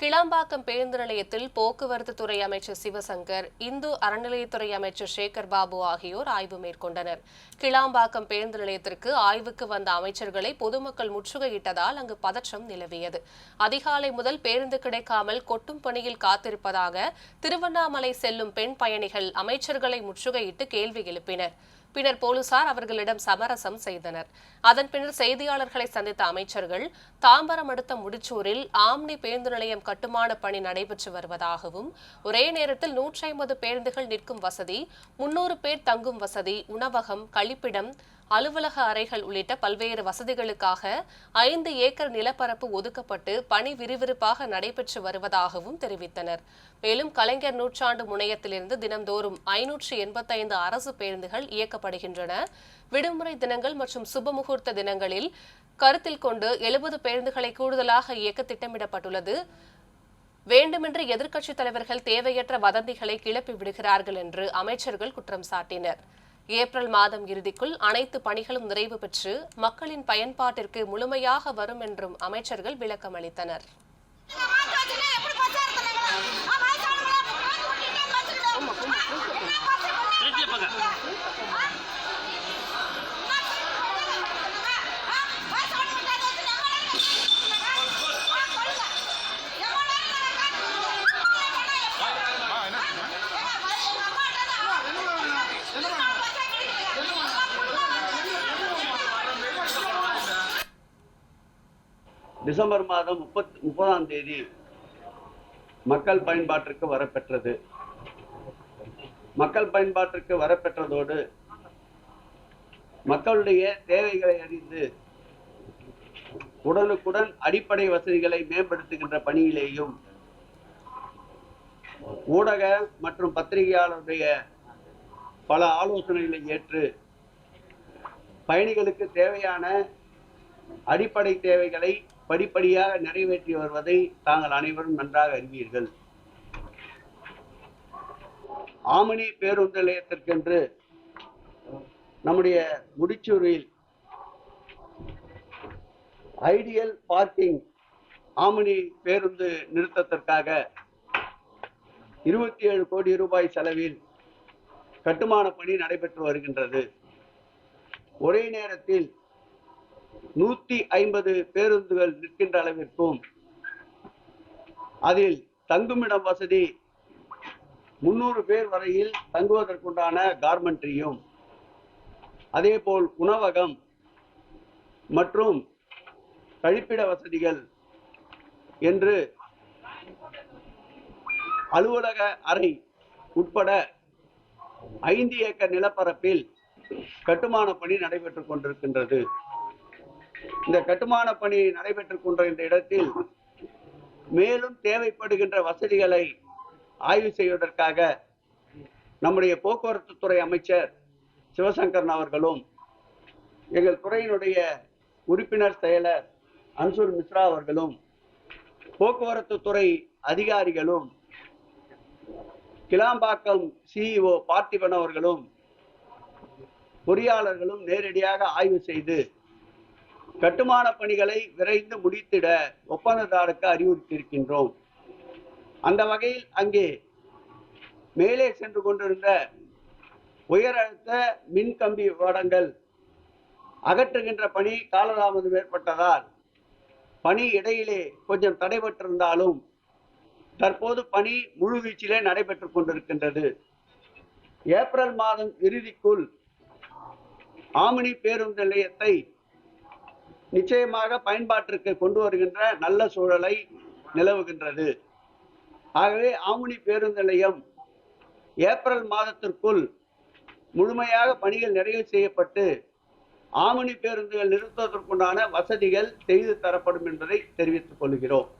கிளாம்பாக்கம் பேருந்து நிலையத்தில் போக்குவரத்து துறை அமைச்சர் சிவசங்கர் இந்து அறநிலையத்துறை அமைச்சர் சேகர் பாபு ஆகியோர் ஆய்வு மேற்கொண்டனர். கிளாம்பாக்கம் பேருந்து நிலையத்திற்கு ஆய்வுக்கு வந்த அமைச்சர்களை பொதுமக்கள் முற்றுகையிட்டதால் அங்கு பதற்றம் நிலவியது. அதிகாலை முதல் பேருந்து கிடைக்காமல் கொட்டும் பணியில் காத்திருப்பதாக திருவண்ணாமலை செல்லும் பெண் பயணிகள் அமைச்சர்களை முற்றுகையிட்டு கேள்வி எழுப்பினர். பின்னர் போலீசார் அவர்களிடம் சமரசம் செய்தனர். அதன் பின்னர் செய்தியாளர்களை சந்தித்த அமைச்சர்கள் தாம்பரம் அடுத்த முடிச்சூரில் ஆம்னி பேருந்து நிலையம் கட்டுமான பணி நடைபெற்று வருவதாகவும் ஒரே நேரத்தில் நூற்றி ஐம்பது பேருந்துகள் நிற்கும் வசதி முன்னூறு பேர் தங்கும் வசதி உணவகம் கழிப்பிடம் அலுவலக அறைகள் உள்ளிட்ட பல்வேறு வசதிகளுக்காக ஐந்து ஏக்கர் நிலப்பரப்பு ஒதுக்கப்பட்டு பணி விறுவிறுப்பாக நடைபெற்று வருவதாகவும் தெரிவித்தனர். மேலும் கலைஞர் நூற்றாண்டு முனையத்திலிருந்து தினம்தோறும் ஐநூற்று எண்பத்தைந்து அரசு பேருந்துகள் இயக்கப்படுகின்றன. விடுமுறை தினங்கள் மற்றும் சுபமுகூர்த்த தினங்களில் கருத்தில் கொண்டு எழுபது பேருந்துகளை கூடுதலாக இயக்க திட்டமிடப்பட்டுள்ளது. வேண்டுமென்று எதிர்க்கட்சித் தலைவர்கள் தேவையற்ற வதந்திகளை கிளப்பி விடுகிறார்கள் என்று அமைச்சர்கள் குற்றம் சாட்டினர். ஏப்ரல் மாதம் இறுதிக்குள் அனைத்து பணிகளும் நிறைவு பெற்று மக்களின் பயன்பாட்டிற்கு முழுமையாக வரும் என்றும் அமைச்சர்கள் விளக்கம் அளித்தனர். டிசம்பர் மாதம் முப்பத் முப்பதாம் தேதி மக்கள் பயன்பாட்டிற்கு வரப்பெற்றது. மக்கள் பயன்பாட்டிற்கு வரப்பெற்றதோடு மக்களுடைய தேவைகளை அறிந்து உடனுக்குடன் அடிப்படை வசதிகளை மேம்படுத்துகின்ற பணியிலேயும் ஊடக மற்றும் பத்திரிகையாளருடைய பல ஆலோசனைகளை ஏற்று பயணிகளுக்கு தேவையான அடிப்படை தேவைகளை படிப்படியாக நிறைவேற்றி வருவதை தாங்கள் அனைவரும் நன்றாக அறிவீர்கள். ஆமணி பேருந்து நிலையத்திற்கென்று நம்முடைய முடிச்சூரில் ஐடியல் பார்க்கிங் ஆமணி பேருந்து நிறுத்தத்திற்காக இருபத்தி ஏழு கோடி ரூபாய் செலவில் கட்டுமான பணி நடைபெற்று வருகின்றது. ஒரே நேரத்தில் நூத்தி ஐம்பது பேருந்துகள் நிற்கின்ற அளவிற்கும் அதில் தங்குமிடம் வசதி முன்னூறு பேர் வரையில் தங்குவதற்குண்டான கார்மெண்ட்ரியும் அதேபோல் உணவகம் மற்றும் கழிப்பிட வசதிகள் என்று அலுவலக அறை உட்பட ஐந்து ஏக்கர் நிலப்பரப்பில் கட்டுமான பணி நடைபெற்றுக் கொண்டிருக்கின்றது. இந்த கட்டுமான பணி நடைபெற்றுக் கொண்டிருக்கின்ற இடத்தில் மேலும் தேவைப்படுகின்ற வசதிகளை ஆய்வு செய்வதற்காக நம்முடைய போக்குவரத்து துறை அமைச்சர் சிவசங்கரன் அவர்களும் எங்கள் துறையினுடைய உறுப்பினர் செயலர் அன்சூர் மிஸ்ரா அவர்களும் போக்குவரத்து துறை அதிகாரிகளும் கிளாம்பாக்கம் சிஇஓ பார்த்திபன் அவர்களும் பொறியாளர்களும் நேரடியாக ஆய்வு செய்து கட்டுமான பணிகளை விரைந்து முடித்திட ஒப்பந்ததாருக்கு அறிவுறுத்தியிருக்கின்றோம். அந்த வகையில் அங்கே மேலே சென்று கொண்டிருந்த உயர் அழுத்த மின் கம்பி வடங்கள் அகற்றுகின்ற பணி காலதாமதம் ஏற்பட்டதால் பணி இடையிலே கொஞ்சம் தடைபட்டிருந்தாலும் தற்போது பணி முழுவீச்சிலே நடைபெற்றுக் கொண்டிருக்கின்றது. ஏப்ரல் மாதம் இறுதிக்குள் ஆமினி பேருந்து நிலையத்தை நிச்சயமாக பயன்பாட்டிற்கு கொண்டு வருகின்ற நல்ல சூழலை நிலவுகின்றது. ஆகவே ஆமுனி பேருந்து நிலையம் ஏப்ரல் மாதத்திற்குள் முழுமையாக பணிகள் நிறைவு செய்யப்பட்டு ஆமுனி பேருந்துகள் நிறுத்துவதற்குண்டான வசதிகள் செய்து தரப்படும் என்பதை தெரிவித்துக் கொள்கிறோம்.